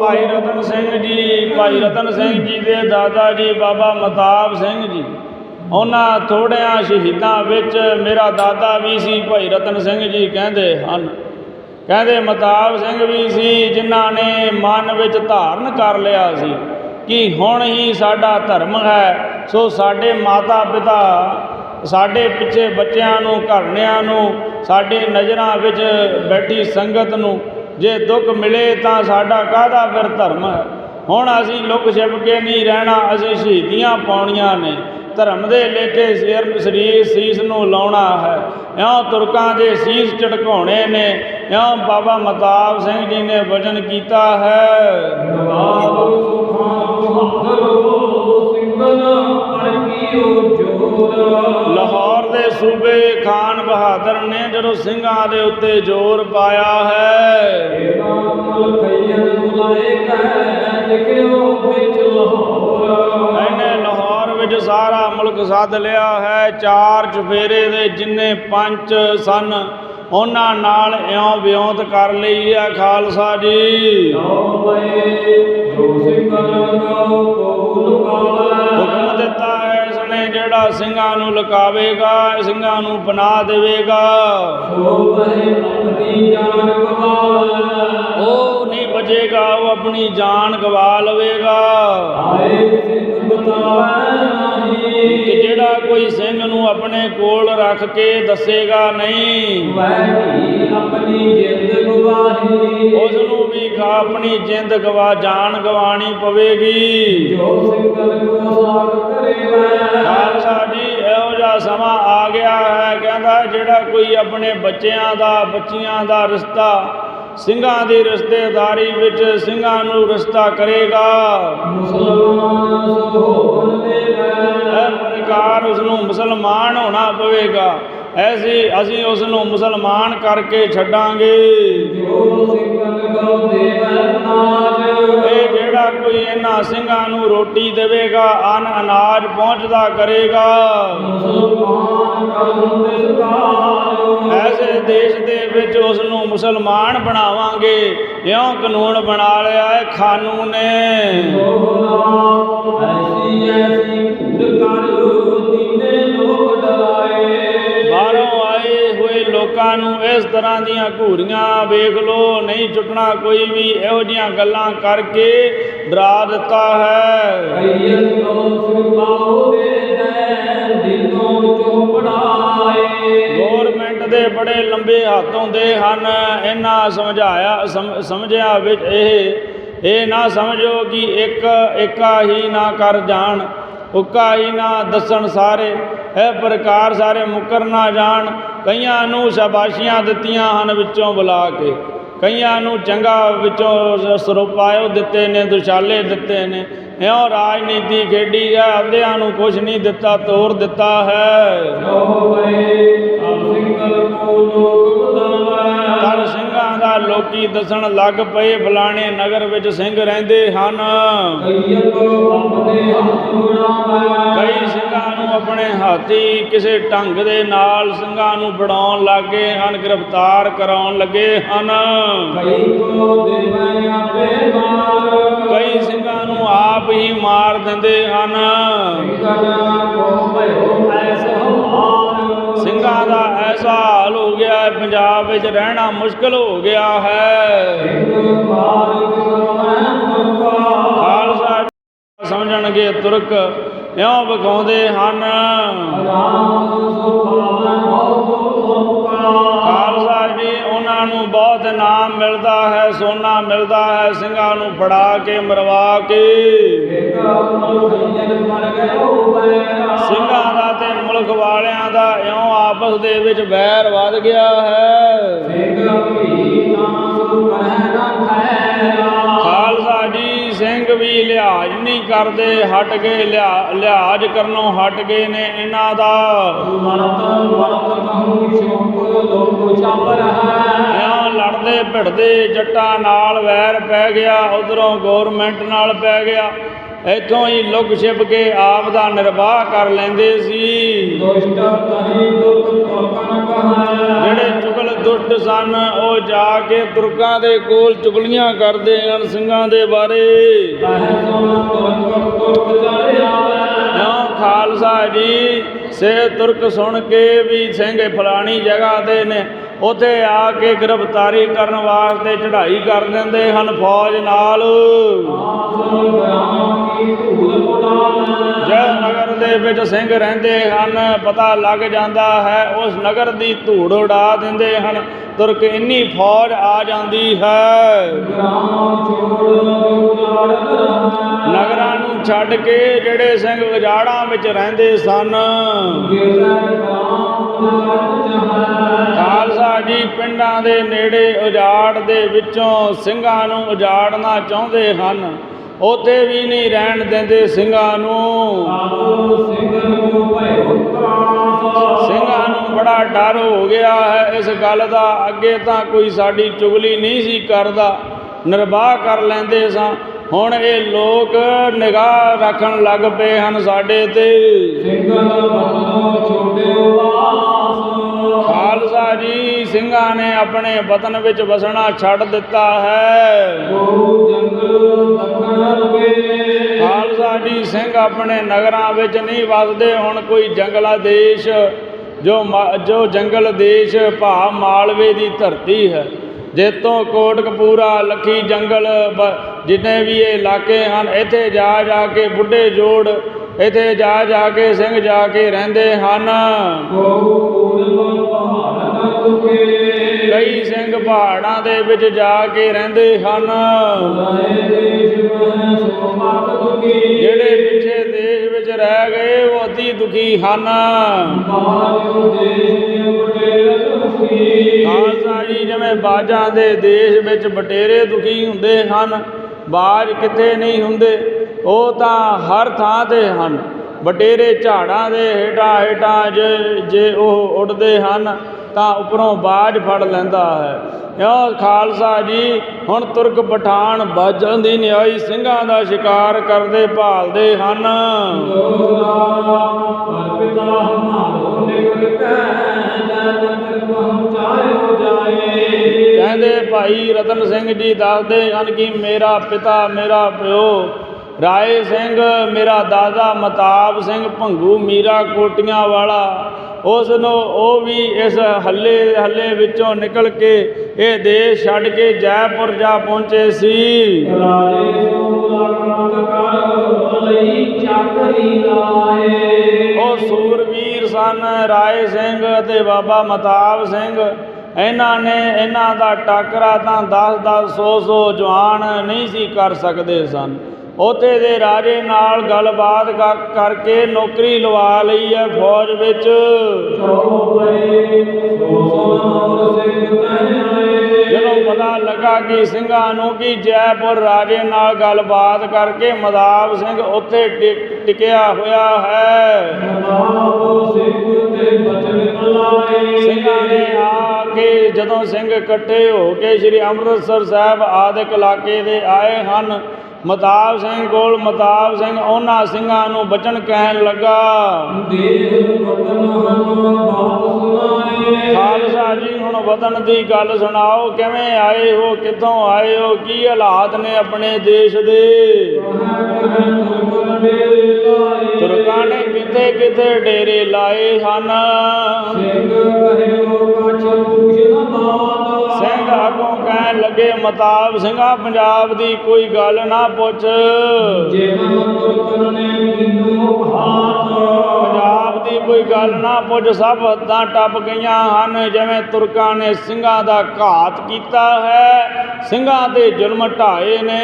ਭਾਈ ਰਤਨ ਸਿੰਘ ਜੀ, ਭਾਈ ਰਤਨ ਸਿੰਘ ਜੀ ਦੇ ਦਾਦਾ ਜੀ, ਬਾਬਾ ਮਤਾਬ ਸਿੰਘ ਜੀ। ਉਹਨਾਂ ਥੋੜਿਆਂ ਸ਼ਹੀਦਾਂ ਵਿੱਚ ਮੇਰਾ ਦਾਦਾ ਵੀ ਸੀ, ਭਾਈ ਰਤਨ ਸਿੰਘ ਜੀ ਕਹਿੰਦੇ ਹਨ। ਕਹਿੰਦੇ ਮਤਾਬ ਸਿੰਘ ਵੀ ਸੀ, ਜਿਨ੍ਹਾਂ ਨੇ ਮਨ ਵਿੱਚ ਧਾਰਨ ਕਰ ਲਿਆ ਸੀ ਕਿ ਹੁਣ ਹੀ ਸਾਡਾ ਧਰਮ ਹੈ, ਸੋ ਸਾਡੇ ਮਾਤਾ ਪਿਤਾ ਸਾਡੇ ਪਿੱਛੇ ਬੱਚਿਆਂ ਨੂੰ ਘਰਨਿਆਂ ਨੂੰ, ਸਾਡੇ ਨਜ਼ਰਾਂ ਵਿੱਚ ਬੈਠੀ ਸੰਗਤ ਨੂੰ ਜੇ ਦੁੱਖ ਮਿਲੇ ਤਾਂ ਸਾਡਾ ਕਾਹਦਾ ਫਿਰ ਧਰਮ? ਹੈ ਹੁਣ ਅਸੀਂ ਲੁਕ ਛਿਪ ਕੇ ਨਹੀਂ ਰਹਿਣਾ ਅਸੀਂ ਸ਼ਹੀਦੀਆਂ ਪਾਉਣੀਆਂ ਨੇ। ਧਰਮ ਦੇ ਲੇਖੇ ਸਿਰ ਸਰੀਰ ਸੀਸ ਨੂੰ ਲਾਉਣਾ ਹੈ। ਇਉਂ ਤੁਰਕਾਂ ਦੇ ਸੀਸ ਝਟਕਾਉਣੇ ਨੇ। ਇਉਂ ਬਾਬਾ ਮਤਾਬ ਸਿੰਘ ਜੀ ਨੇ ਵਚਨ ਕੀਤਾ ਹੈ। ਨਵਾਬ ਸੁਖਾਂ ਬਹਾਦਰੋ ਸਿੰਘਨ ਪਰ ਕੀਓ ਜੋਰ। ਲਾਹੌਰ ਸੂਬੇ ਖਾਨ ਬਹਾਦਰ ਨੇ ਜਦੋਂ ਸਿੰਘਾਂ ਦੇ ਉੱਤੇ ਜ਼ੋਰ ਪਾਇਆ ਹੈ। ਇਹਨੇ ਲਾਹੌਰ। ਵਿੱਚ ਸਾਰਾ ਮੁਲਕ ਸੱਦ ਲਿਆ ਹੈ। ਚਾਰ ਚੁਫੇਰੇ ਦੇ ਜਿੰਨੇ ਪੰਚ ਸਨ ਉਹਨਾਂ ਨਾਲ ਇਉਂ ਵਿਉਂਤ ਕਰ ਲਈ ਹੈ ਖਾਲਸਾ ਜੀ। ਹੁਕਮ ਦਿੱਤਾ ਇਸਨੇ ਜਿਹੜਾ ਸਿੰਘਾਂ ਨੂੰ ਲੁਕਾਵੇਗਾ ਸਿੰਘਾਂ ਨੂੰ ਬਣਾ ਦੇਵੇਗਾ। ਸੋ ਬਹਿ ਆਪਣੀ ਜਾਨ ਗਵਾਵੇ ਉਹ ਨਹੀਂ ਬਚੇਗਾ ਉਹ ਆਪਣੀ ਜਾਨ ਗਵਾ ਲਵੇਗਾ। ਬਤਾਵੇ ਨਹੀਂ। ਕਿ ਜਿਹੜਾ ਕੋਈ ਨੂੰ ਆਪਣੇ ਕੋਲ ਰੱਖ ਕੇ ਦੱਸੇਗਾ ਨਹੀਂ। ਵੈਣੀ ਆਪਣੀ ਜਿੰਦ ਗਵਾਹੀ। ਉਸ ਨੂੰ ਵੀ ਖਾ ਆਪਣੀ ਜਿੰਦ ਗਵਾ ਜਾਨ ਗਵਾਣੀ ਪਵੇਗੀ। ਜੋ ਸਿੰਘਨ ਕੋ ਸਾਖ ਕਰੇ ਵੈ ਖਾਲਸਾ ਜੀ ਇਹੋ ਜਿਹਾ ਸਮਾਂ ਆ ਗਿਆ ਹੈ। ਕਹਿੰਦਾ ਜਿਹੜਾ ਕੋਈ ਆਪਣੇ ਬੱਚਿਆਂ ਦਾ ਬੱਚੀਆਂ ਦਾ ਰਿਸ਼ਤਾ ਸਿੰਘਾਂ ਦੀ ਰਿਸ਼ਤੇਦਾਰੀ ਵਿੱਚ ਸਿੰਘਾਂ ਨੂੰ ਰਿਸ਼ਤਾ ਕਰੇਗਾ। ਮੁਸਲਮਾਨ ਸੋ ਹੋਣ ਦੇ ਵੈ ਪ੍ਰਕਾਰ ਉਸ ਨੂੰ ਮੁਸਲਮਾਨ ਹੋਣਾ ਪਵੇਗਾ। ਐਸੀ ਅਸੀਂ ਉਸ ਨੂੰ ਮੁਸਲਮਾਨ ਕਰਕੇ ਛੱਡਾਂਗੇ। ਇਹ ਜਿਹੜਾ ਕੋਈ ਇਹਨਾਂ ਸਿੰਘਾਂ ਨੂੰ ਰੋਟੀ ਦੇਵੇਗਾ, ਅਨ ਅਨਾਜ ਪਹੁੰਚਦਾ ਕਰੇਗਾ। ਐਸੇ ਦੇਸ਼ ਦੇ ਵਿੱਚ ਉਸ ਨੂੰ ਮੁਸਲਮਾਨ ਬਣਾਵਾਂਗੇ, ਇਉਂ ਕਾਨੂੰਨ ਬਣਾ ਲਿਆ ਹੈ ਕਾਨੂੰਨ ਨੇ ਐਸੀ ਐਸੀ ਬਾਹਰੋਂ ਆਏ ਹੋਏ ਲੋਕਾਂ ਨੂੰ ਇਸ ਤਰ੍ਹਾਂ ਦੀਆਂ ਘੂਰੀਆਂ ਵੇਖ ਲੋ, ਨਹੀਂ ਛੁੱਟਣਾ ਕੋਈ ਵੀ, ਇਹੋ ਜੀਆਂ ਗੱਲਾਂ ਕਰਕੇ ਡਰਾ ਦਿੱਤਾ ਹੈ। ਕਈਨ ਤੋਂ ਸਿਰਪਾਉ ਦੇ ਦਿਲੋਂ ਗੌਰਮੈਂਟ ਦੇ ਬੜੇ ਲੰਬੇ ਹੱਥ ਹੁੰਦੇ ਹਨ। ਇਹਨਾਂ ਸਮਝਾਇਆ, ਸਮ- ਸਮਝਿਆ ਵਿੱਚ ਇਹ ਇਹ ਨਾ ਸਮਝੋ ਕਿ ਇੱਕ ਏਕਾ ਹੀ ਨਾ ਕਰ ਜਾਣ, ਉੱਕਾ ਹੀ ਨਾ ਦੱਸਣ ਸਾਰੇ। ਇਹ ਪ੍ਰਕਾਰ ਸਾਰੇ ਮੁਕਰ ਨਾ ਜਾਣ। ਕਈਆਂ ਨੂੰ ਸ਼ਾਬਾਸ਼ੀਆਂ ਦਿੱਤੀਆਂ ਹਨ ਵਿੱਚੋਂ ਬੁਲਾ ਕੇ। ਕਈਆਂ ਨੂੰ ਚੰਗਾ ਵਿੱਚੋਂ ਸਰੋਪਾਇਓ ਦਿੱਤੇ ਨੇ, ਦੁਸ਼ਾਲੇ ਦਿੱਤੇ ਨੇ। ਇਉਂ ਰਾਜਨੀਤੀ ਖੇਡੀ ਹੈ ਅੱਧਿਆਂ ਨੂੰ ਕੁਝ ਨਹੀਂ ਦਿੱਤਾ ਤੋਰ ਦਿੱਤਾ ਹੈ। ਜੋ ਪਏ ਆਪ ਸਿੰਘਲ ਕੋ ਲੋਕ ਬਤਾਵੇ ਤਰ ਸਿੰਘਾਂ ਦਾ ਲੋਕੀ ਦੱਸਣ ਲੱਗ ਪਏ ਫਲਾਣੇ ਨਗਰ ਵਿੱਚ ਸਿੰਘ ਰਹਿੰਦੇ ਹਨ। ਆਪਣੇ ਹੱਥ ਕਈ ਸਿੰਘਾਂ ਨੂੰ ਆਪਣੇ ਹਾਥੀ ਕਿਸੇ ਢੰਗ ਦੇ ਨਾਲ ਸਿੰਘਾਂ ਨੂੰ ਬੜਾਉਣ ਲੱਗੇ ਹਨ ਗ੍ਰਿਫਤਾਰ ਕਰਾਉਣ ਲੱਗੇ ਹਨ। ਕਈ ਕੋ ਦੇਵੈ ਦਿੰਦੇ ਹਨ। ਸਿੰਘਾਂ ਦਾ ਐਸਾ ਹਾਲ ਹੋ ਗਿਆ ਹੈ, ਪੰਜਾਬ ਵਿੱਚ ਰਹਿਣਾ ਮੁਸ਼ਕਲ ਹੋ ਗਿਆ ਹੈ। ਖਾਲਸਾ ਸਮਝਣਗੇ ਤੁਰਕ, ਇਉਂ ਵਿਖਾਉਂਦੇ ਹਨ। ਖਾਲਸਾ ਜੀ ਉਹਨਾਂ ਨੂੰ ਬਹੁਤ ਇਨਾਮ ਮਿਲਦਾ ਹੈ ਸੋਨਾ ਮਿਲਦਾ ਹੈ ਸਿੰਘਾਂ ਨੂੰ ਫੜਾ ਕੇ ਮਰਵਾ ਕੇ। ਸਿੰਘਾਂ ਦਾ ਤੇ ਮੁਲਕ ਵਾਲਿਆਂ ਦਾ ਇਉਂ ਆਪਸ ਦੇ ਵਿੱਚ ਵੈਰ ਵੱਧ ਗਿਆ ਹੈ। ਸਿੰਘ ਭੀ ਤਾਂ ਸੁ ਕਰਹਿ ਵੀ ਲਿਹਾਜ਼ ਨਹੀਂ ਕਰਦੇ ਹਟ ਗਏ ਲਿਹਾ- ਲਿਹਾਜ਼ ਕਰਨੋਂ ਹਟ ਗਏ ਨੇ ਇਹਨਾਂ ਦਾ। ਮਰਤ ਮਰਤ ਕਹੂੰ ਸ਼ੋਕ ਲੋਕ ਛਾਪਰ ਹੈ। ਇਉਂ ਲੜਦੇ ਭਿੜਦੇ ਜੱਟਾਂ ਨਾਲ ਵੈਰ ਪੈ ਗਿਆ ਉਧਰੋਂ ਗਵਰਨਮੈਂਟ ਨਾਲ ਪੈ ਗਿਆ। ਇੱਥੋਂ ਹੀ ਲੁਕ ਛਿਪ ਕੇ ਆਪ ਦਾ ਨਿਰਵਾਹ ਕਰ ਲੈਂਦੇ ਸੀ। ਜਿਹੜੇ ਦੁਸ਼ਟ ਸਨ, ਉਹ ਜਾ ਕੇ ਤੁਰਕਾਂ ਦੇ ਕੋਲ ਚੁਗਲੀਆਂ ਕਰਦੇ ਹਨ ਸਿੰਘਾਂ ਦੇ ਬਾਰੇ। ਕਹਿ ਖਾਲਸਾ ਜੀ ਸੇ ਤੁਰਕ ਸੁਣ ਕੇ ਵੀ ਸਿੰਘ ਫਲਾਣੀ ਜਗ੍ਹਾ ਤੇ ਨੇ, ਉਥੇ ਆ ਕੇ ਗ੍ਰਿਫਤਾਰੀ ਕਰਨ ਵਾਸਤੇ ਚੜ੍ਹਾਈ ਕਰ ਦਿੰਦੇ ਹਨ ਫੌਜ ਨਾਲ। ਆਸ ਗ੍ਰਾਮ ਕੀ ਧੂਲ ਉਡਾਵੇ ਨਗਰ ਦੇ ਵਿੱਚ ਸਿੰਘ ਰਹਿੰਦੇ ਹਨ, ਪਤਾ ਲੱਗ ਜਾਂਦਾ ਹੈ, ਉਸ ਨਗਰ ਦੀ ਧੂੜ ਉਡਾ ਦਿੰਦੇ ਹਨ। ਤੁਰਕ ਇੰਨੀ ਫੌਜ ਆ ਜਾਂਦੀ ਹੈ। ਨਗਰਾਂ ਨੂੰ ਛੱਡ ਕੇ ਜਿਹੜੇ ਸਿੰਘ ਉਜਾੜਾਂ ਵਿੱਚ ਰਹਿੰਦੇ ਸਨ। ਖਾਲਸਾ ਜੀ ਪਿੰਡਾਂ ਦੇ ਨੇੜੇ ਉਜਾੜ ਦੇ ਵਿੱਚੋਂ ਸਿੰਘਾਂ ਨੂੰ ਉਜਾੜਨਾ ਚਾਹੁੰਦੇ ਹਨ। ਉੱਥੇ ਵੀ ਨਹੀਂ ਰਹਿਣ ਦਿੰਦੇ ਸਿੰਘਾਂ ਨੂੰ। ਸਿੰਘਾਂ ਨੂੰ ਬੜਾ ਡਰ ਹੋ ਗਿਆ ਹੈ। ਇਸ ਗੱਲ ਦਾ ਅੱਗੇ ਤਾਂ ਕੋਈ ਸਾਡੀ ਚੁਗਲੀ ਨਹੀਂ ਸੀ ਕਰਦਾ। ਨਿਰਵਾਹ ਕਰ ਲੈਂਦੇ ਸਾਂ। ਹੁਣ ਇਹ ਲੋਕ ਨਿਗਾਹ ਰੱਖਣ ਲੱਗ ਪਏ ਹਨ ਸਾਡੇ ਤੇ। ਸਿੰਘਨ ਬਦਲੋ ਛੋੜਿਓ ਵਾਸ ਖਾਲਸਾ ਜੀ, ਸਿੰਘਾਂ ਨੇ ਆਪਣੇ ਵਤਨ ਵਿੱਚ ਵਸਣਾ ਛੱਡ ਦਿੱਤਾ ਹੈ। ਗੋ ਜੰਗਲ ਦਖਣ ਰਵੇ ਖਾਲਸਾ ਜੀ, ਸਿੰਘ ਆਪਣੇ ਨਗਰਾਂ ਵਿੱਚ ਨਹੀਂ ਵਸਦੇ, ਹੁਣ ਕੋਈ ਜੰਗਲਾ ਦੇਸ਼, ਜੋ ਮਾ- ਜੋ ਜੰਗਲ ਦੇਸ਼ ਭਾ ਮਾਲਵੇ ਦੀ ਧਰਤੀ ਹੈ। ਜੇਤੋਂ ਕੋਟਕਪੂਰਾ, ਲੱਖੀ ਜੰਗਲ ਬ- ਜਿੰਨੇ ਵੀ ਇਹ ਇਲਾਕੇ ਹਨ, ਇੱਥੇ ਜਾ ਜਾ ਕੇ ਬੁੱਢੇ ਜੋੜ ਇੱਥੇ ਜਾ ਜਾ ਕੇ ਸਿੰਘ ਜਾ ਕੇ ਰਹਿੰਦੇ ਹਨ। ਗੋ ਪੂਰਬ ਪਹਾੜ ਨ ਤੁਕੇ। ਕਈ ਸਿੰਘ ਪਹਾੜਾਂ ਦੇ ਵਿੱਚ ਜਾ ਕੇ ਰਹਿੰਦੇ ਹਨ। ਜਿਹੜੇ ਪਿੱਛੇ ਦੇਸ਼ ਵਿੱਚ ਰਹਿ ਗਏ ਉਹ ਅਤੀ ਦੁਖੀ ਹਨ। ਖਾਲਸਾ ਜੀ ਜਿਵੇਂ ਬਾਜਾਂ ਦੇ ਦੇਸ਼ ਵਿੱਚ ਬਟੇਰੇ ਦੁਖੀ ਹੁੰਦੇ ਹਨ ਬਾਜ ਕਿਤੇ ਨਹੀਂ ਹੁੰਦੇ। ਉਹ ਤਾਂ ਹਰ ਥਾਂ ਤੇ ਹਨ। ਬਟੇਰੇ ਝਾੜਾਂ ਦੇ ਹੇਠਾਂ ਹੇਠਾਂ ਜੇ ਜੇ ਉਹ ਉੱਡਦੇ ਹਨ, ਤਾਂ ਉੱਪਰੋਂ ਬਾਜ ਫੜ ਲੈਂਦਾ ਹੈ। ਇਉਂ ਖਾਲਸਾ ਜੀ, ਹੁਣ ਤੁਰਕ ਪਠਾਨ ਬਾਜਾਂ ਦੀ ਨਿਆਈ ਸਿੰਘਾਂ ਦਾ ਸ਼ਿਕਾਰ ਕਰਦੇ ਭਾਲਦੇ ਹਨ। ਪਿਤਾ ਹਮਾਰੋ ਨਿਕਲ ਕੈ ਜਨ ਪਹੁੰਚਾਇਓ ਜਾਏ ਕਹਿੰਦੇ ਭਾਈ ਰਤਨ ਸਿੰਘ ਜੀ ਦੱਸਦੇ ਹਨ ਕਿ ਮੇਰਾ ਪਿਤਾ, ਮੇਰਾ ਪਿਓ ਰਾਏ ਸਿੰਘ ਮੇਰਾ ਦਾਦਾ ਮਤਾਬ ਸਿੰਘ ਭੰਗੂ ਮੀਰਾ ਕੋਟੀਆਂ ਵਾਲਾ। ਉਸ ਨੂੰ ਉਹ ਵੀ ਇਸ ਹੱਲੇ ਹੱਲੇ ਵਿੱਚੋਂ ਨਿਕਲ ਕੇ ਇਹ ਦੇਸ਼ ਛੱਡ ਕੇ ਜੈਪੁਰ ਜਾ ਪਹੁੰਚੇ ਸੀ। ਰਾਜੇ ਸੋ ਮੁਲਾਕਾਤ ਕਰ ਲਈ ਚਾਕਰੀ ਲਾਏ। ਉਹ ਸੂਰਵੀਰ ਸਨ ਰਾਏ ਸਿੰਘ ਅਤੇ ਬਾਬਾ ਮਤਾਬ ਸਿੰਘ। ਇਹਨਾਂ ਨੇ ਇਹਨਾਂ ਦਾ ਟਾਕਰਾ ਤਾਂ 10 10 100 100 ਜਵਾਨ ਨਹੀਂ ਸੀ ਕਰ ਸਕਦੇ ਸਨ। ਉੱਥੇ ਦੇ ਰਾਜੇ ਨਾਲ ਗੱਲਬਾਤ ਕਰਕੇ ਨੌਕਰੀ ਲਵਾ ਲਈ ਹੈ ਫੌਜ ਵਿੱਚ। ਜਦੋਂ ਪਤਾ ਲੱਗਾ ਕਿ ਸਿੰਘਾਂ ਨੂੰ ਕਿ ਜੈਪੁਰ ਰਾਜੇ ਨਾਲ ਗੱਲਬਾਤ ਕਰਕੇ ਮਦਾਬ ਸਿੰਘ ਉੱਥੇ ਟਿਕ- ਟਿਕਿਆ ਹੋਇਆ ਹੈ। ਸਿੰਘਾਂ ਨੇ ਆ ਕੇ ਜਦੋਂ ਸਿੰਘ ਇਕੱਠੇ ਹੋ ਕੇ ਸ੍ਰੀ ਅੰਮ੍ਰਿਤਸਰ ਸਾਹਿਬ ਆਦਿਕ ਇਲਾਕੇ ਦੇ ਆਏ ਹਨ ਮਤਾਬ ਸਿੰਘ ਕੋਲ ਮਤਾਬ ਸਿੰਘ ਉਹਨਾਂ ਸਿੰਘਾਂ ਨੂੰ ਬਚਨ ਕਹਿਣ ਲੱਗਾ। ਖਾਲਸਾ ਜੀ ਹੁਣ ਵਤਨ ਦੀ ਗੱਲ ਸੁਣਾਓ ਕਿਵੇਂ ਆਏ ਹੋ ਕਿੱਥੋਂ ਆਏ ਹੋ ਕੀ ਹਾਲਾਤ ਨੇ ਆਪਣੇ ਦੇਸ਼ ਦੇ? ਤੁਰਕਾਂ ਨੇ ਕਿਤੇ ਕਿਤੇ ਡੇਰੇ ਲਾਏ ਹਨ? ਸਿੰਘ ਕਹਿਓ ਕਛ ਪੂਛ ਨ ਬਾਤ। ਕਹਿਣ ਲੱਗੇ ਮਤਾਬ ਸਿੰਘਾ ਪੰਜਾਬ ਦੀ ਕੋਈ ਗੱਲ ਨਾ ਪੁੱਛ। ਜਿਵੇਂ ਨੇ ਪੰਜਾਬ ਦੀ ਕੋਈ ਗੱਲ ਨਾ ਪੁੱਛ ਸਭ ਹੱਦਾਂ ਟੱਪ ਗਈਆਂ ਹਨ ਜਿਵੇਂ ਤੁਰਕਾਂ ਨੇ ਸਿੰਘਾਂ ਦਾ ਘਾਤ ਕੀਤਾ ਹੈ। ਸਿੰਘਾਂ ਤੇ ਜ਼ੁਲਮ ਢਾਏ ਨੇ।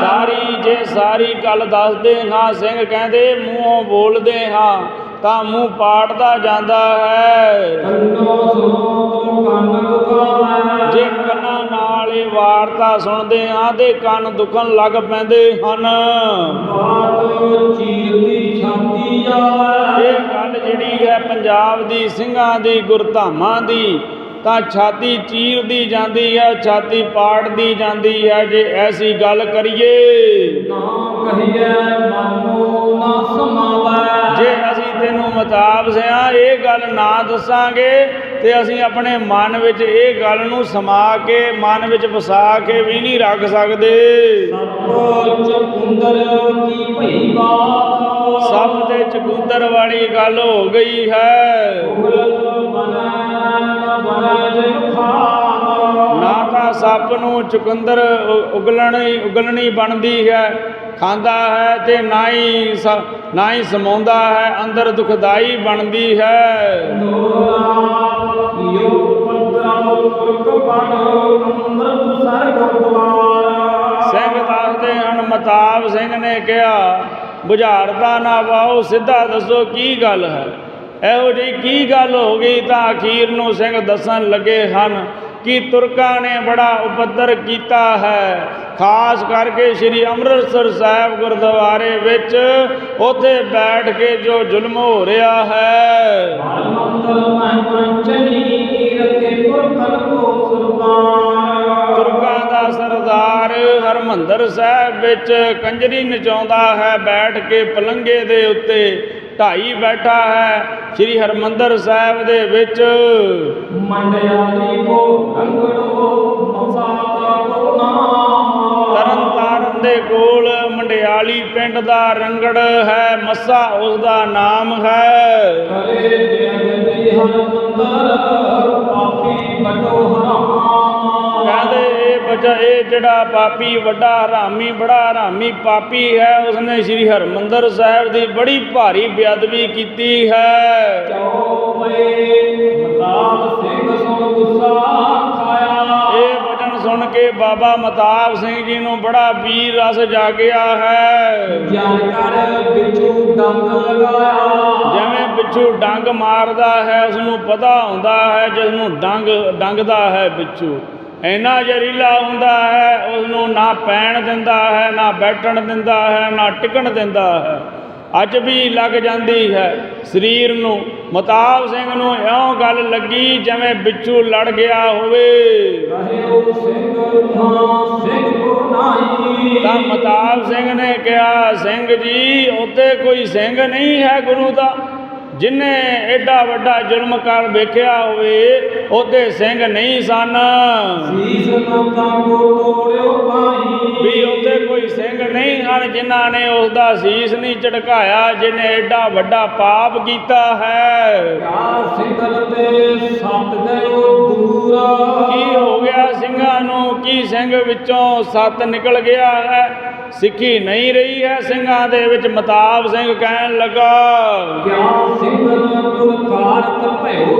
ਸਾਰੀ ਜੇ ਸਾਰੀ ਗੱਲ ਦੱਸਦੇ ਹਾਂ ਸਿੰਘ ਕਹਿੰਦੇ ਮੂੰਹੋਂ ਬੋਲਦੇ ਹਾਂ। ਤਾਂ ਮੂੰਹ ਪਾੜਦਾ ਜਾਂਦਾ ਹੈ। ਕੰਨੋ ਸੁਨੋ ਤੋ ਕੰਨ ਦੁਖਾਵੇ ਜੇ ਕੰਨਾਂ ਨਾਲ ਇਹ ਵਾਰਤਾ ਸੁਣਦੇ ਹਾਂ ਤੇ ਕੰਨ ਦੁਖਣ ਲੱਗ ਪੈਂਦੇ ਹਨ। ਬਾਤ ਚੀਰਦੀ ਛਾਤੀ ਜਾਵੇ। ਇਹ ਗੱਲ ਜਿਹੜੀ ਹੈ ਪੰਜਾਬ ਦੀ ਸਿੰਘਾਂ ਦੀ ਗੁਰਧਾਮਾਂ ਦੀ ਤਾਂ ਛਾਤੀ ਚੀਰਦੀ ਜਾਂਦੀ ਹੈ ਛਾਤੀ ਪਾੜਦੀ ਜਾਂਦੀ ਹੈ। ਜੇ ਐਸੀ ਗੱਲ ਕਰੀਏ ਨਾ ਕਹੀਏ ਮਨ ਨੂੰ ਨਾ ਸਮਾਵੇ। ਜੇ ਅਸੀਂ ਸਿਆ, ਇਹ ਗੱਲ ਨਾ ਦੱਸਾਂਗੇ ਤੇ ਅਸੀਂ ਆਪਣੇ ਮਨ ਵਿੱਚ ਇਹ ਗੱਲ ਨੂੰ ਸਮਾ ਕੇ, ਮਨ ਵਿੱਚ ਵਸਾ ਕੇ ਵੀ ਨਹੀਂ ਰੱਖ ਸਕਦੇ। ਸਭ ਚਕੁੰਦਰ ਕੀ ਭਈ ਬਾਤ ਸਭ ਦੇ ਚਕੁੰਦਰ ਵਾਲੀ ਗੱਲ ਹੋ ਗਈ ਹੈ। ਨਾ ਤਾਂ ਸੱਪ ਨੂੰ ਚੁਕੰਦਰ ਉਗਲਣੀ ਉਗਲਣੀ ਬਣਦੀ ਹੈ। ਖਾਂਦਾ ਹੈ ਤੇ ਨਾ ਹੀ ਨਾ ਹੀ ਸਮਾਉਂਦਾ ਹੈ, ਅੰਦਰ ਦੁਖਦਾਈ ਬਣਦੀ ਹੈ। ਦੋਰਾ ਸਿੰਘ ਦੱਸਦੇ ਹਨ ਮਤਾਬ ਸਿੰਘ ਨੇ ਕਿਹਾ, ਬੁਝਾਰਤਾ ਨਾ ਪਾਓ, ਸਿੱਧਾ ਦੱਸੋ ਕੀ ਗੱਲ ਹੈ? ਇਹੋ ਜਿਹੀ ਕੀ ਗੱਲ ਹੋ ਗਈ ਤਾਂ ਅਖੀਰ ਨੂੰ ਸਿੰਘ ਦੱਸਣ ਲੱਗੇ ਹਨ ਕਿ ਤੁਰਕਾਂ ਨੇ ਬੜਾ ਉਪਦਰ ਕੀਤਾ ਹੈ। ਖਾਸ ਕਰਕੇ ਸ੍ਰੀ ਅੰਮ੍ਰਿਤਸਰ ਸਾਹਿਬ ਗੁਰਦੁਆਰੇ ਵਿੱਚ ਉੱਥੇ ਬੈਠ ਕੇ ਜੋ ਜ਼ੁਲਮ ਹੋ ਰਿਹਾ ਹੈ। ਤੁਰਕਾਂ ਦਾ ਸਰਦਾਰ ਹਰਮੰਦਰ ਸਾਹਿਬ ਵਿੱਚ ਕੰਜਰੀ ਨਚਾਉਂਦਾ ਹੈ, ਬੈਠ ਕੇ ਪਲੰਗੇ ਦੇ ਉੱਤੇ। ਢਾਈ ਬੈਠਾ ਹੈ ਸ੍ਰੀ ਹਰਮੰਦਰ ਸਾਹਿਬ ਦੇ ਵਿੱਚ। ਮੰਡਿਆਲੀ ਕੋ ਰੰਗੜੋ ਮਸਾਤਾ ਕੋ ਨਾਮ। ਤਰਨ ਤਾਰਨ ਦੇ ਕੋਲ ਮੰਡਿਆਲੀ ਪਿੰਡ ਦਾ ਰੰਗੜ ਹੈ ਮੱਸਾ ਉਸ ਦਾ ਨਾਮ ਹੈ। ਕਰੇ ਜਗਤੀ ਹਰ ਮੰਦਰ ਪਾਪੀ ਬਟੋ ਹਰਾਮ। ਬੱਚਾ ਇਹ ਜਿਹੜਾ ਪਾਪੀ ਵੱਡਾ ਹਰਾਮੀ ਬੜਾ ਹਰਾਮੀ ਪਾਪੀ ਹੈ ਉਸਨੇ ਸ੍ਰੀ ਹਰਮੰਦਰ ਸਾਹਿਬ ਦੀ ਬੜੀ ਭਾਰੀ ਬੇਅਦਬੀ ਕੀਤੀ ਹੈ। ਮਤਾਬ ਸਿੰਘ ਸੁਣ ਗੁੱਸਾ ਖਾਇਆ। ਇਹ ਵਚਨ ਸੁਣ ਕੇ ਬਾਬਾ ਮਤਾਬ ਸਿੰਘ ਜੀ ਨੂੰ ਬੜਾ ਵੀਰ ਰਸ ਜਾਗਿਆ ਹੈ। ਜਨ ਕਰ ਬਿਚੂ ਡੰਗ ਲਗਾਇਆ। ਜਿਵੇਂ ਬਿੱਛੂ ਡੰਗ ਮਾਰਦਾ ਹੈ ਉਸ ਨੂੰ ਪਤਾ ਹੁੰਦਾ ਹੈ ਜਿਸ ਨੂੰ ਡੰਗ ਡੰਗਦਾ ਹੈ ਬਿੱਛੂ ਇੰਨਾ ਜ਼ਹਿਰੀਲਾ ਹੁੰਦਾ ਹੈ ਉਸ ਨੂੰ ਨਾ ਪੈਣ ਦਿੰਦਾ ਹੈ ਨਾ ਬੈਠਣ ਦਿੰਦਾ ਹੈ ਨਾ ਟਿਕਣ ਦਿੰਦਾ ਹੈ। ਅੱਜ ਵੀ ਲੱਗ ਜਾਂਦੀ ਹੈ ਸਰੀਰ ਨੂੰ। ਮਤਾਬ ਸਿੰਘ ਨੂੰ ਇਉਂ ਗੱਲ ਲੱਗੀ ਜਿਵੇਂ ਬਿੱਛੂ ਲੜ ਗਿਆ ਹੋਵੇ। ਸਿੰਘ ਸਿੰਘ ਤਾਂ ਮਤਾਬ ਸਿੰਘ ਨੇ ਕਿਹਾ ਸਿੰਘ ਜੀ ਉੱਥੇ ਕੋਈ ਸਿੰਘ ਨਹੀਂ ਹੈ ਗੁਰੂ ਦਾ। ਜਿਨੇ ਐਡਾ ਵੱਡਾ ਜ਼ੁਲਮ ਕਰ ਵੇਖਿਆ ਹੋਵੇ ਉਹਦੇ ਸਿੰਘ ਨਹੀਂ ਸਨ। ਸੀਸ ਲੋਕਾਂ ਕੋ ਤੋੜਿਓ ਪਾਈ ਵੀ ਉੱਥੇ ਕੋਈ ਸਿੰਘ ਨਹੀਂ ਹਨ ਜਿਨ੍ਹਾਂ ਨੇ ਉਸ ਦਾ ਸੀਸ ਨਹੀਂ ਝਟਕਾਇਆ ਜਿਨੇ ਐਡਾ ਵੱਡਾ ਪਾਪ ਕੀਤਾ ਹੈ। ਕਿਆ ਸਿੰਘਨ ਤੇ ਸਤ ਗਇਓ ਦੂਰ। ਕੀ ਹੋ ਗਿਆ ਸਿੰਘਾਂ ਨੂੰ? ਕੀ ਸਿੰਘ ਵਿੱਚੋਂ ਸੱਤ ਨਿਕਲ ਗਿਆ ਹੈ? ਸਿੱਖੀ ਨਹੀਂ ਰਹੀ ਹੈ ਸਿੰਘਾਂ ਦੇ ਵਿੱਚ ਮਤਾਬ ਸਿੰਘ ਕਹਿਣ ਲੱਗਾ। ਕਿਆ ਸਿੰਘਨ ਪੁਰਕਾਰਤ ਭਇਓ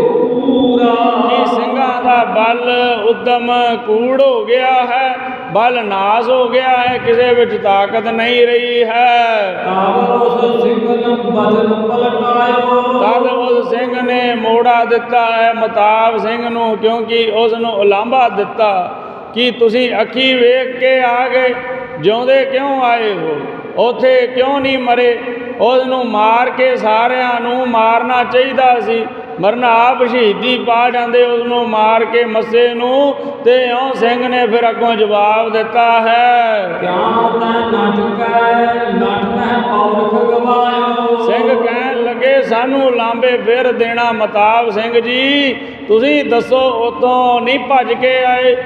ਪੂਰਾ? ਕਿ ਸਿੰਘਾਂ ਦਾ ਬਲ ਉਦਮ ਕੂੜ ਹੋ ਗਿਆ ਹੈ? ਬਲ ਨਾਸ ਹੋ ਗਿਆ ਹੈ? ਕਿਸੇ ਵਿੱਚ ਤਾਕਤ ਨਹੀਂ ਰਹੀ ਹੈ। ਕਾਵਰ ਉਸ ਸਿੰਘਨ ਬਚਨ ਪਲਟਾਇਓ। ਤਦ ਉਸ ਸਿੰਘ ਨੇ ਮੋੜਾ ਦਿੱਤਾ ਹੈ ਮਤਾਬ ਸਿੰਘ ਨੂੰ ਕਿਉਂਕਿ ਉਸ ਨੂੰ ਉਲਾਂਭਾ ਦਿੱਤਾ। ਕਿ ਤੁਸੀਂ ਅੱਖੀ ਵੇਖ ਕੇ ਆ ਗਏ? ਜਿਉਂਦੇ ਕਿਉਂ ਆਏ ਹੋ? ਉਥੇ ਕਿਉਂ ਨਹੀਂ ਮਰੇ? ਉਸ ਨੂੰ ਮਾਰ ਕੇ ਸਾਰਿਆਂ ਨੂੰ ਮਾਰਨਾ ਚਾਹੀਦਾ ਸੀ। ਮਰਨ ਆਪ ਸ਼ਹੀਦੀ ਪਾ ਜਾਂਦੇ ਉਸ ਨੂੰ ਮਾਰ ਕੇ ਮੱਸੇ ਨੂੰ ਤੇ ਇਉਂ ਸਿੰਘ ਨੇ ਫਿਰ ਅੱਗੋਂ ਜਵਾਬ ਦਿੱਤਾ ਹੈ। ਕਿਆ ਤੈ ਨਾਟਕੈ ਨਾਟਕੈ ਔਰਖ ਗਵਾਇਓ। ਸਿੰਘ ਕਹਿਣ ਲੱਗੇ ਸਾਨੂੰ ਲਾਂਬੇ ਫਿਰ ਦੇਣਾ ਮਤਾਬ ਸਿੰਘ ਜੀ। ਤੁਸੀਂ ਦੱਸੋ ਉਤੋਂ ਨਹੀਂ ਭੱਜ ਕੇ ਆਏ।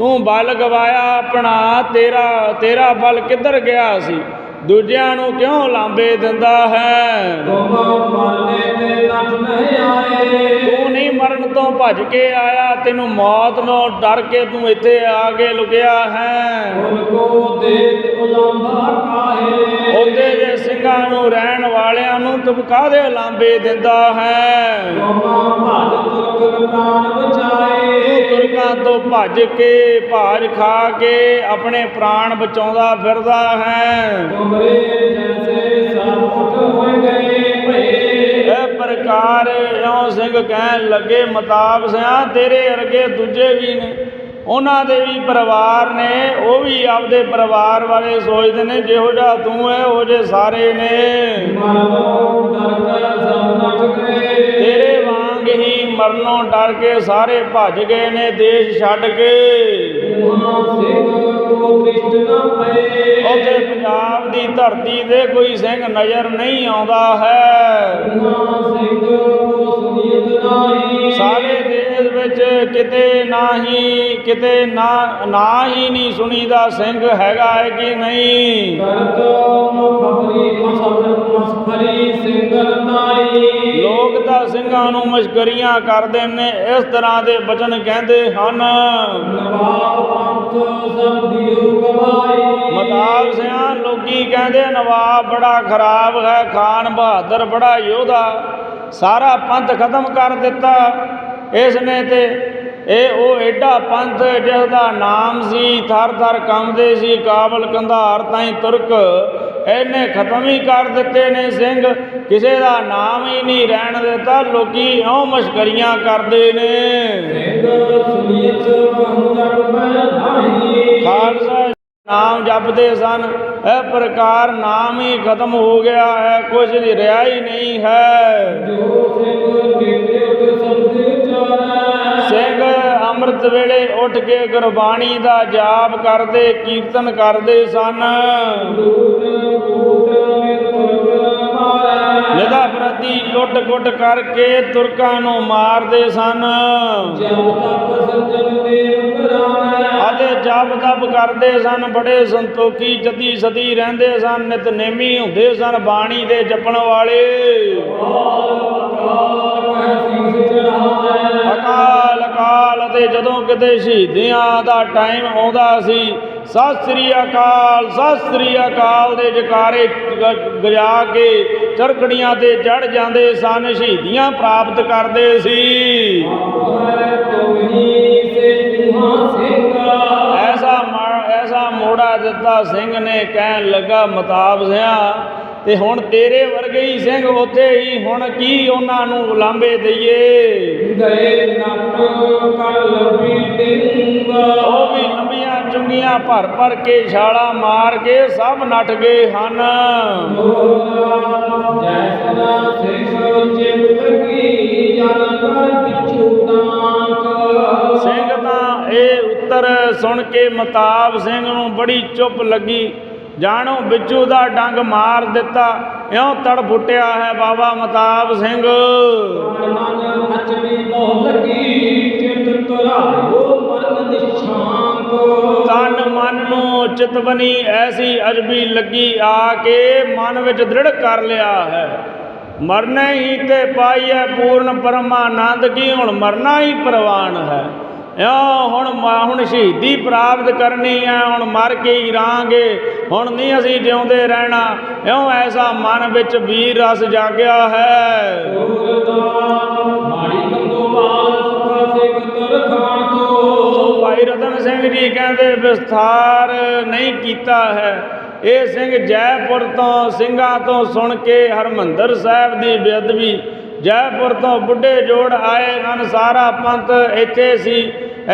ਤੂੰ ਬਲ ਗਵਾਇਆ ਆਪਣਾ ਤੇਰਾ ਤੇਰਾ ਬਲ ਕਿੱਧਰ ਗਿਆ ਸੀ? ਦੂਜਿਆਂ ਨੂੰ ਕਿਉਂ ਲਾਂਬੇ ਦਿੰਦਾ ਹੈ? ਤੇ ਨਹੀਂ ਮਰਨ ਤੋਂ ਭੱਜ ਕੇ ਆਇਆ ਤੈਨੂੰ ਮੌਤ ਨੂੰ ਡਰ ਕੇ ਤੂੰ ਇੱਥੇ ਆ ਕੇ ਲੁਕਿਆ ਹੈ ਉਹਦੇ ਦੇ ਸਿੰਘਾਂ ਨੂੰ ਰਹਿਣ ਵਾਲਿਆਂ ਨੂੰ ਤੂੰ ਕਾਹਦੇ ਲਾਂਬੇ ਦਿੰਦਾ ਹੈ? ਤੁਮ ਭਜ ਤੁਰਕ ਪ੍ਰਾਨ ਬਚਾਏ ਤੁਰਕਾਂ ਤੋਂ ਭੱਜ ਕੇ ਭਾਜ ਖਾ ਕੇ ਆਪਣੇ ਪ੍ਰਾਣ ਬਚਾਉਂਦਾ ਫਿਰਦਾ ਹੈ। ਤੁਮਰੇ ਜੈਸੇ ਸਰਪਟ ਹੋਏ ਗਏ ਭਏ। ਇਹ ਪ੍ਰਕਾਰ ਇਉਂ ਸਿੰਘ ਕਹਿਣ ਲੱਗੇ ਮਤਾਬ ਸਿਆ ਤੇਰੇ ਅਰਗੇ ਦੂਜੇ ਵੀ ਨੇ। ਉਹਨਾਂ ਦੇ ਵੀ ਪਰਿਵਾਰ ਨੇ ਉਹ ਵੀ ਆਪਦੇ ਪਰਿਵਾਰ ਬਾਰੇ ਸੋਚਦੇ ਨੇ ਜਿਹੋ ਜਿਹਾ ਤੂੰ ਹੈ ਉਹ ਜੇ ਸਾਰੇ ਨੇ। ਮਰਨੋਂ ਡਰ ਕੇ ਸਭ ਮਰਨੋਂ ਡਰ ਕੇ ਸਾਰੇ ਭੱਜ ਗਏ ਨੇ ਦੇਸ਼ ਛੱਡ ਕੇ। ਉਹਾਂ ਸਿੰਘ ਕੋ ਦ੍ਰਿਸ਼ਟ ਨ ਪਏ। ਉੱਥੇ ਪੰਜਾਬ ਦੀ ਧਰਤੀ ਤੇ ਕੋਈ ਸਿੰਘ ਨਜ਼ਰ ਨਹੀਂ ਆਉਂਦਾ ਹੈ। ਉਹਾਂ ਸਿੰਘ ਕੋ ਸੁਨੀਤ ਨਾਹੀ। ਸਾਰੇ ਦੇਸ਼ ਵਿੱਚ ਕਿਤੇ ਨਾਹੀ ਕਿਤੇ ਨਾ ਨਾ ਹੀ ਨਹੀਂ ਸੁਣੀਦਾ ਸਿੰਘ ਹੈਗਾ ਹੈ ਕਿ ਨਹੀਂ। ਕਰਤ ਲੋਕ ਨੂੰ ਮਸ਼ਕਰੀਆਂ ਕਰਦੇ ਨੇ ਇਸ ਤਰ੍ਹਾਂ ਦੇ ਬਚਨ ਕਹਿੰਦੇ ਹਨ। ਨਵਾਬ ਪੰਥ ਸਭ ਦਿਓ ਗਵਾਈ ਮਤਾਬ ਸਿਆਂ ਲੋਕੀ ਕਹਿੰਦੇ ਨਵਾਬ ਬੜਾ ਖਰਾਬ ਹੈ ਖਾਨ ਬਹਾਦਰ ਬੜਾ ਯੋਧਾ। ਸਾਰਾ ਪੰਥ ਖਤਮ ਕਰ ਦਿੱਤਾ। ਇਸ ਨੇ ਤੇ ਇਹ ਉਹ ਐਡਾ ਪੰਥ ਜਿਸ ਦਾ ਨਾਮ ਸੀ ਥਰ ਥਰ ਕੰਬਦੇ ਸੀ ਕਾਬਲ ਕੰਧਾਰ ਤਾਈਂ ਤੁਰਕ। ਇਹਨੇ ਖਤਮ ਹੀ ਕਰ ਦਿੱਤੇ ਨੇ ਸਿੰਘ। ਕਿਸੇ ਦਾ ਨਾਮ ਹੀ ਨਹੀਂ ਰਹਿਣ ਦਿੱਤਾ। ਲੋਕੀ ਇਉਂ ਮਸ਼ਕਰੀਆਂ ਕਰਦੇ ਨੇ। ਖਾਲਸਾ ਨਾਮ ਜਪਦੇ ਸਨ। ਇਹ ਪ੍ਰਕਾਰ ਨਾਮ ਹੀ ਖਤਮ ਹੋ ਗਿਆ ਹੈ। ਕੁਝ ਨਹੀਂ ਰਿਹਾ ਹੀ ਨਹੀਂ ਹੈ। ਜੋ ਸਿੰਘ ਕੀਤੇ ਉਤ ਸਬਦ ਚਾਰੈ ਸਿੰਘ ਅੰਮ੍ਰਿਤ ਵੇਲੇ ਉੱਠ ਕੇ ਗੁਰਬਾਣੀ ਦਾ ਜਾਪ ਕਰਦੇ, ਕੀਰਤਨ ਕਰਦੇ ਸਨ। ਦੂਤ ਪ੍ਰਤੀ ਲੁੱਟ ਕੁੱਟ ਕਰਕੇ ਤੁਰਕਾਂ ਨੂੰ ਮਾਰਦੇ ਸਨ। ਅਤੇ ਜਪ ਤਪ ਕਰਦੇ ਸਨ, ਬੜੇ ਸੰਤੋਖੀ ਜਦੀ ਸਦੀ ਰਹਿੰਦੇ ਸਨ, ਨਿਤਨੇਮੀ ਹੁੰਦੇ ਸਨ, ਬਾਣੀ ਦੇ ਜਪਣ ਵਾਲੇ। ਅਕਾਲ ਅਕਾਲ ਅਤੇ ਜਦੋਂ ਕਿਤੇ ਸ਼ਹੀਦੀਆਂ ਦਾ ਟਾਈਮ ਆਉਂਦਾ ਸੀ, ਸਤਿ ਸ੍ਰੀ ਅਕਾਲ, ਸਤਿ ਸ੍ਰੀ ਅਕਾਲ ਦੇ ਜਕਾਰੇ ਗਜਾ ਕੇ ਚਰਖੜੀਆਂ ਤੇ ਚੜ ਜਾਂਦੇ ਸਨ, ਸ਼ਹੀਦੀਆਂ ਪ੍ਰਾਪਤ ਕਰਦੇ ਸੀ। ਐਸਾ ਐਸਾ ਮੋੜਾ ਦਿੱਤਾ ਸਿੰਘ ਨੇ, ਕਹਿਣ ਲੱਗਾ, ਮਤਾਬ ਸਿਆ ਤੇ ਹੁਣ ਤੇਰੇ ਵਰਗੇ ਹੀ ਸਿੰਘ ਉੱਥੇ ਹੀ ਹੁਣ ਕੀ ਉਹਨਾਂ ਨੂੰ ਲਾਂਬੇ ਦਈਏ ਉਹ ਵੀ ਲੰਬੀਆਂ ਚੁੰਗੀਆਂ ਭਰ ਭਰ ਕੇ ਛਾਲਾ ਮਾਰ ਕੇ ਸਭ ਨੱਠ ਗਏ ਹਨ। ਸਿੰਘ ਤਾਂ ਇਹ ਉੱਤਰ ਸੁਣ ਕੇ ਮਤਾਬ ਸਿੰਘ ਨੂੰ ਬੜੀ ਚੁੱਪ ਲੱਗੀ। ਜਾਣੋ ਬਿੱਜੂ ਦਾ ਡੰਗ ਮਾਰ ਦਿੱਤਾ ਇਉਂ ਤੜ ਫੁੱਟਿਆ ਹੈ ਬਾਬਾ ਮਤਾਬ ਸਿੰਘ। ਤਨ ਮਨ ਨੂੰ ਚਿਤਵਨੀ ਐਸੀ ਅਜਬੀ ਲੱਗੀ ਆ ਕੇ ਮਨ ਵਿੱਚ ਦ੍ਰਿੜ ਕਰ ਲਿਆ ਹੈ। ਮਰਨੇ ਹੀ ਤੇ ਪਾਈਐ ਪੂਰਨ ਪਰਮਾਨੰਦ ਕੀ ਹੁਣ ਮਰਨਾ ਹੀ ਪ੍ਰਵਾਨ ਹੈ। ਇਉਂ ਹੁਣ ਮ- ਹੁਣ ਸ਼ਹੀਦੀ ਪ੍ਰਾਪਤ ਕਰਨੀ ਹੈ ਹੁਣ ਮਰ ਕੇ ਹੀ ਰਾਂਗੇ ਹੁਣ ਨਹੀਂ ਅਸੀਂ ਜਿਉਂਦੇ ਰਹਿਣਾ। ਇਉਂ ਐਸਾ ਮਨ ਵਿੱਚ ਵੀਰ ਰਸ ਜਾਗਿਆ ਹੈ। ਭਾਈ ਰਤਨ ਸਿੰਘ ਜੀ ਕਹਿੰਦੇ, ਵਿਸਥਾਰ ਨਹੀਂ ਕੀਤਾ ਹੈ। ਇਹ ਸਿੰਘ ਜੈਪੁਰ ਤੋਂ, ਸਿੰਘਾਂ ਤੋਂ ਸੁਣ ਕੇ ਹਰਮੰਦਰ ਸਾਹਿਬ ਦੀ ਬੇਅਦਬੀ ਜੈਪੁਰ ਤੋਂ ਬੁੱਢੇ ਜੋੜ ਆਏ ਹਨ, ਸਾਰਾ ਪੰਥ ਇੱਥੇ ਸੀ।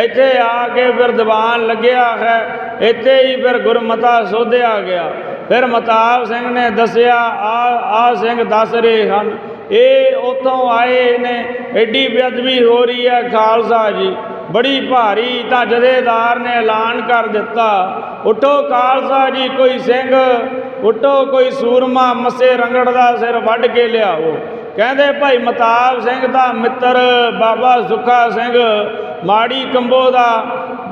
ਇੱਥੇ ਆ ਕੇ ਫਿਰ ਦੀਵਾਨ ਲੱਗਿਆ ਹੈ। ਇੱਥੇ ਹੀ ਫਿਰ ਗੁਰਮਤਾ ਸੋਧਿਆ ਗਿਆ। ਫਿਰ ਮਤਾਬ ਸਿੰਘ ਨੇ ਦੱਸਿਆ, ਆ ਆ ਸਿੰਘ ਦੱਸ ਰਹੇ ਹਨ, ਇਹ ਉਤੋਂ ਆਏ ਨੇ। ਐਡੀ ਬੇਅਦਬੀ ਹੋ ਰਹੀ ਹੈ ਖਾਲਸਾ ਜੀ। ਬੜੀ ਭਾਰੀ ਤਾਂ ਜਥੇਦਾਰ ਨੇ ਐਲਾਨ ਕਰ ਦਿੱਤਾ। ਉਠੋ ਖਾਲਸਾ ਜੀ ਕੋਈ ਸਿੰਘ, ਉਠੋ ਕੋਈ ਸੂਰਮਾ, ਮੱਸੇ ਰੰਗੜ ਦਾ ਸਿਰ ਵੱਢ ਕੇ ਲਿਆਓ। ਕਹਿੰਦੇ ਭਾਈ ਮਤਾਬ ਸਿੰਘ ਦਾ ਮਿੱਤਰ ਬਾਬਾ ਸੁੱਖਾ ਸਿੰਘ ਮਾੜੀ ਕੰਬੋ ਦਾ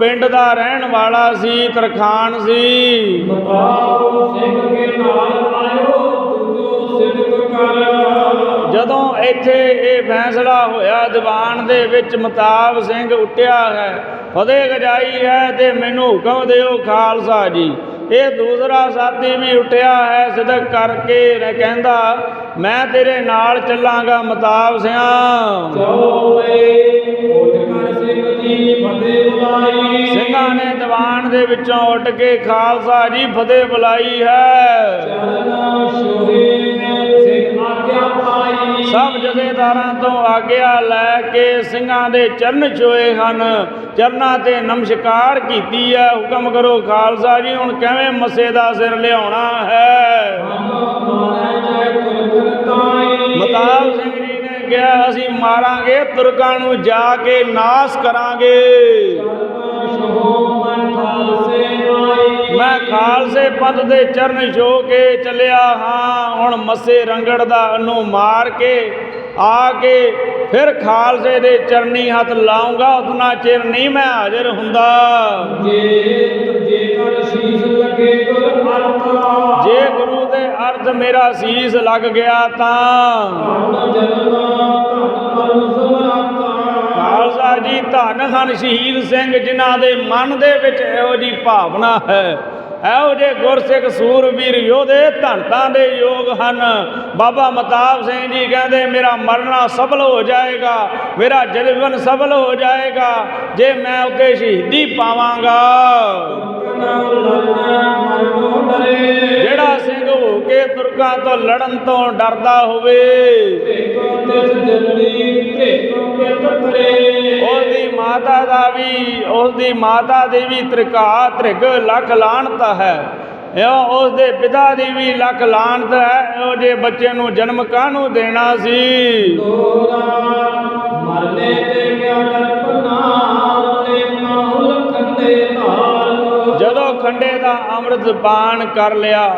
ਪਿੰਡ ਦਾ ਰਹਿਣ ਵਾਲਾ ਸੀ ਤਰਖਾਨ ਸੀ। ਮਤਾਬ ਸਿੰਘ ਕੇ ਨਾਲ ਆਇਓ ਦੂਜੋ ਸਿਦਕ ਕਰ। ਜਦੋਂ ਇੱਥੇ ਇਹ ਫੈਸਲਾ ਹੋਇਆ ਦੀਵਾਨ ਦੇ ਵਿੱਚ ਮਤਾਬ ਸਿੰਘ ਉੱਠਿਆ ਹੈ ਫਤਿਹ ਗਜਾਈ ਹੈ ਤੇ ਮੈਨੂੰ ਹੁਕਮ ਦਿਓ ਖਾਲਸਾ ਜੀ। ਇਹ ਦੂਸਰਾ ਸਾਥੀ ਵੀ ਉੱਠਿਆ ਹੈ ਸਿਦਕ ਕਰਕੇ ਨੇ ਕਹਿੰਦਾ ਮੈਂ ਤੇਰੇ ਨਾਲ ਚੱਲਾਂਗਾ ਮਤਾਬ ਸਿਆਂ ਉੱਠ ਕਰ ਸਿੰਘ ਜੀ ਫਤਿਹ ਬੁਲਾਈ। ਸਿੰਘਾਂ ਨੇ ਦੀਵਾਨ ਦੇ ਵਿੱਚੋਂ ਉੱਠ ਕੇ ਖਾਲਸਾ ਜੀ ਫਤਿਹ ਬੁਲਾਈ ਹੈ। ਚਰਨ ਸਿੰਘ ਸਭ ਜਥੇਦਾਰਾਂ ਤੋਂ ਆਗਿਆ ਲੈ ਕੇ ਸਿੰਘਾਂ ਦੇ ਚਰਨ ਛੋਏ ਹਨ। ਚਰਨਾਂ ਤੇ ਨਮਸਕਾਰ ਕੀਤੀ ਹੈ। ਹੁਕਮ ਕਰੋ ਖਾਲਸਾ ਜੀ, ਹੁਣ ਕਿਵੇਂ ਮਸੇ ਦਾ ਸਿਰ ਲਿਆਉਣਾ ਹੈ? ਮਤਾਬ ਸਿੰਘ ਜੀ ਨੇ ਕਿਹਾ, ਅਸੀਂ ਮਾਰਾਂਗੇ, ਤੁਰਕਾਂ ਨੂੰ ਜਾ ਕੇ ਨਾਸ ਕਰਾਂਗੇ। ਮੈਂ ਖਾਲਸੇ ਪੰਥ ਦੇ ਚਰਨ ਛੋ ਕੇ ਚੱਲਿਆ ਹਾਂ ਹੁਣ ਮੱਸੇ ਰੰਗੜ ਦਾ ਨੂੰ ਮਾਰ ਕੇ ਆ ਕੇ ਫਿਰ ਖਾਲਸੇ ਦੇ ਚਰਨੀ ਹੱਥ ਲਾਉਂਗਾ ਉਤਨਾ ਚਿਰ ਨਹੀਂ ਮੈਂ ਹਾਜ਼ਰ ਹੁੰਦਾ। ਜੇ ਗੁਰੂ ਦੇ ਅਰਥ ਮੇਰਾ ਸੀਸ ਲੱਗ ਗਿਆ ਤਾਂ ਖਾਲਸਾ ਜੀ ਧੰਨ ਹਨ ਸ਼ਹੀਦ ਸਿੰਘ ਜਿਨ੍ਹਾਂ ਦੇ ਮਨ ਦੇ ਵਿੱਚ ਇਹੋ ਜੀ ਭਾਵਨਾ ਹੈ। ਇਹੋ ਜੇ ਗੁਰਸਿੱਖ ਸੂਰਬੀਰ ਯੋਧੇ ਧੰਤਾਂ ਦੇ ਯੋਗ ਹਨ। ਬਾਬਾ ਮਤਾਬ ਸਿੰਘ ਜੀ ਕਹਿੰਦੇ ਮੇਰਾ ਮਰਨਾ ਸਫਲ ਹੋ ਜਾਏਗਾ ਮੇਰਾ ਜੀਵਨ ਸਫਲ ਹੋ ਜਾਏਗਾ ਜੇ ਮੈਂ ਉੱਤੇ ਸ਼ਹੀਦੀ ਪਾਵਾਂਗਾ। ਜਿਹੜਾ ਕੇ ਤੁਰਕਾਂ ਤੋਂ ਲੜਨ ਤੋਂ ਡਰਦਾ ਹੋਵੇ ਉਹਦੀ ਮਾਤਾ ਦਾ ਵੀ ਉਸਦੀ ਮਾਤਾ ਦੀ ਵੀ ਤ੍ਰਿਕਾ ਤ੍ਰਿਗ ਲੱਖ ਲਾਣਤ ਹੈ। ਇਉਂ ਉਸ ਦੇ ਪਿਤਾ ਦੀ ਵੀ ਲੱਖ ਲਾਣਤ ਹੈ ਇਹੋ ਜੇ ਬੱਚੇ ਨੂੰ ਜਨਮ ਕਾਹਨੂੰ ਦੇਣਾ ਸੀ? ਮਰਨੇ ਤੇ ਕਿਆ ਡਰਪਨਾ ਨੇ ਮਾਹੁਲ ਖੰਡੇ ਧਾਰ। ਜਦੋਂ ਖੰਡੇ ਦਾ ਅੰਮ੍ਰਿਤ ਪਾਨ ਕਰ ਲਿਆ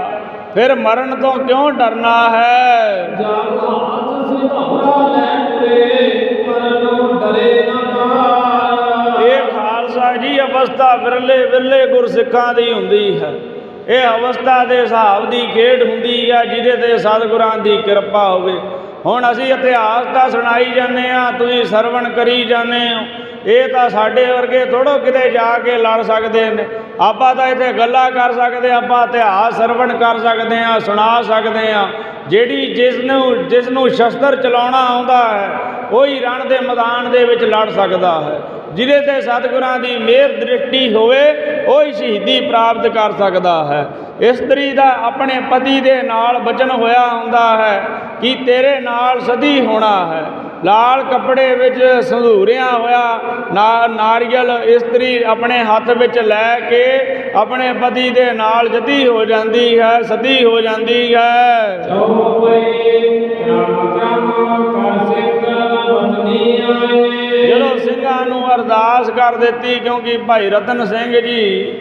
ਫਿਰ ਮਰਨ ਤੋਂ ਕਿਉਂ ਡਰਨਾ ਹੈ? ਜਦ ਹੱਥ ਸੁਧਾਰਾ ਲੈ ਤੁਰੇ ਮਰਨੋਂ ਡਰੇ ਨਾ ਤਾਰ ਇਹ ਖਾਲਸਾ ਜੀ ਅਵਸਥਾ ਵਿਰਲੇ ਵਿਰਲੇ ਗੁਰਸਿੱਖਾਂ ਦੀ ਹੁੰਦੀ ਹੈ। ਇਹ ਅਵਸਥਾ ਦੇ ਹਿਸਾਬ ਦੀ ਖੇਡ ਹੁੰਦੀ ਆ ਜਿਹਦੇ ਤੇ ਸਤਿਗੁਰਾਂ ਦੀ ਕਿਰਪਾ ਹੋਵੇ। ਹੁਣ ਅਸੀਂ ਇਤਿਹਾਸ ਦਾ ਸੁਣਾਈ ਜਾਂਦੇ ਆ ਤੁਸੀਂ ਸਰਵਣ ਕਰੀ ਜਾਂਦੇ ਹੋ। ਇਹ ਤਾਂ ਸਾਡੇ ਵਰਗੇ ਥੋੜੋ ਕਿਤੇ ਜਾ ਕੇ ਲੜ ਸਕਦੇ ਨੇ। ਆਪਾਂ ਤਾਂ ਇੱਥੇ ਗੱਲਾਂ ਕਰ ਸਕਦੇ ਹਾਂ, ਆਪਾਂ ਇਤਿਹਾਸ ਸਰਵਣ ਕਰ ਸਕਦੇ ਆ ਸੁਣਾ ਸਕਦੇ ਆ ਜਿਹੜੀ ਜਿਸ ਨੂੰ ਜਿਸ ਨੂੰ ਸ਼ਸਤਰ ਚਲਾਉਣਾ ਆਉਂਦਾ ਹੈ ਉਹੀ ਰਣ ਦੇ ਮੈਦਾਨ ਦੇ ਵਿੱਚ ਲੜ ਸਕਦਾ ਹੈ। ਜਿਹਦੇ ਤੇ ਸਤਿਗੁਰਾਂ ਦੀ ਮਿਹਰ ਦ੍ਰਿਸ਼ਟੀ ਹੋਵੇ ਉਹ ਹੀ ਸ਼ਹੀਦੀ ਪ੍ਰਾਪਤ ਕਰ ਸਕਦਾ ਹੈ। ਇਸਤਰੀ ਦਾ ਆਪਣੇ ਪਤੀ ਦੇ ਨਾਲ ਬਚਨ ਹੋਇਆ ਹੁੰਦਾ ਹੈ ਕਿ ਤੇਰੇ ਨਾਲ ਸਦੀ ਹੋਣਾ ਹੈ। ਲਾਲ ਕੱਪੜੇ ਵਿੱਚ ਸੰਧੂਰਿਆ ਹੋਇਆ ਨਾਰੀਅਲ ਇਸਤਰੀ ਆਪਣੇ ਹੱਥ ਵਿੱਚ ਲੈ ਕੇ ਆਪਣੇ ਪਤੀ ਦੇ ਨਾਲ ਜਦੀ ਹੋ ਜਾਂਦੀ ਹੈ ਸਦੀ ਹੋ ਜਾਂਦੀ ਹੈ। ਜਦੋਂ ਸਿੰਘਾਂ ਨੂੰ ਅਰਦਾਸ ਕਰ ਦਿੱਤੀ ਕਿਉਂਕਿ ਭਾਈ ਰਤਨ ਸਿੰਘ ਜੀ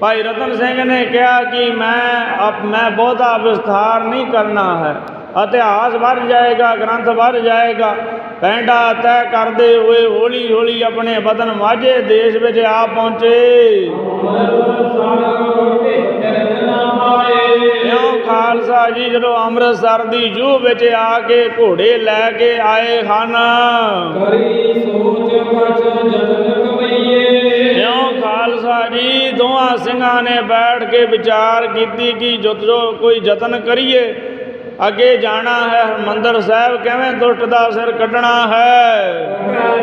ਭਾਈ ਰਤਨ ਸਿੰਘ ਨੇ ਕਿਹਾ ਕਿ ਮੈਂ ਮੈਂ ਬਹੁਤਾ ਵਿਸਥਾਰ ਨਹੀਂ ਕਰਨਾ ਹੈ। ਇਤਿਹਾਸ ਵੱਧ ਜਾਏਗਾ, ਗ੍ਰੰਥ ਵੱਧ ਜਾਏਗਾ। ਪੈਂਡਾ ਤੈਅ ਕਰਦੇ ਹੋਏ ਹੌਲੀ ਹੌਲੀ ਆਪਣੇ ਵਤਨ ਮਾਝੇ ਦੇਸ਼ ਵਿੱਚ ਆ ਪਹੁੰਚੇ। ਇਉਂ ਖਾਲਸਾ ਜੀ, ਜਦੋਂ ਅੰਮ੍ਰਿਤਸਰ ਦੀ ਜੂ ਵਿੱਚ ਆ ਕੇ ਘੋੜੇ ਲੈ ਕੇ ਆਏ ਹਨ? ਕਰੀ ਸੋਚ ਕਛ ਜਤਨ ਕਮਈਏ ਇਉਂ ਖਾਲਸਾ ਜੀ, ਦੋਹਾਂ ਸਿੰਘਾਂ ਨੇ ਬੈਠ ਕੇ ਵਿਚਾਰ ਕੀਤੀ ਕਿ ਜੋ ਕੋਈ ਯਤਨ ਕਰੀਏ ਅੱਗੇ ਜਾਣਾ ਹੈ ਹਰਮੰਦਰ ਸਾਹਿਬ, ਕਿਵੇਂ ਦੁਸ਼ਟ ਦਾ ਸਿਰ ਕੱਢਣਾ ਹੈ? ਕੈ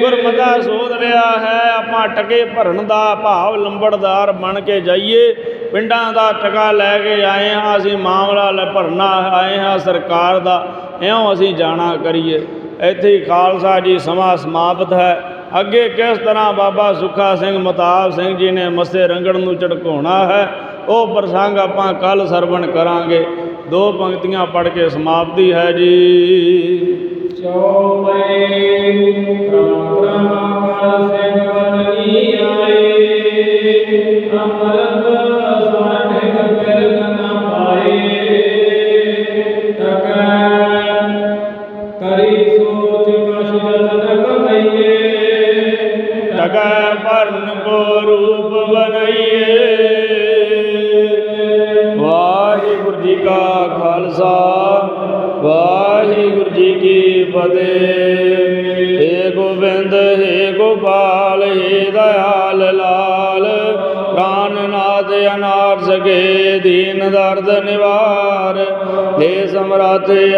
ਗੁਰਮਤਾ ਸੋਧ ਲਿਆ ਹੈ, ਆਪਾਂ ਟਕੇ ਭਰਨ ਦਾ ਭਾਵ ਲੰਬੜਦਾਰ ਬਣ ਕੇ ਜਾਈਏ। ਪਿੰਡਾਂ ਦਾ ਟਕਾ ਲੈ ਕੇ ਆਏ ਹਾਂ, ਅਸੀਂ ਮਾਮਲਾ ਲੈ ਭਰਨਾ ਆਏ ਹਾਂ ਸਰਕਾਰ ਦਾ, ਇਉਂ ਅਸੀਂ ਜਾਣਾ ਕਰੀਏ। ਇੱਥੇ ਹੀ ਖਾਲਸਾ ਜੀ ਸਮਾਂ ਸਮਾਪਤ ਹੈ। ਅੱਗੇ ਕਿਸ ਤਰ੍ਹਾਂ ਬਾਬਾ ਸੁੱਖਾ ਸਿੰਘ ਮਤਾਬ ਸਿੰਘ ਜੀ ਨੇ ਮੱਸੇ ਰੰਗੜ ਨੂੰ ਝਟਕਾਉਣਾ ਹੈ? ਉਹ ਪ੍ਰਸੰਗ ਆਪਾਂ ਕੱਲ ਸਰਵਣ ਕਰਾਂਗੇ। ਦੋ ਪੰਕਤੀਆਂ ਪੜ੍ਹ ਕੇ ਸਮਾਪਤੀ ਹੈ ਜੀ। ਚੌਪਈ ਕ੍ਰਮ ਕ੍ਰਮ ਕਰ ਸਿੰਘ সাথে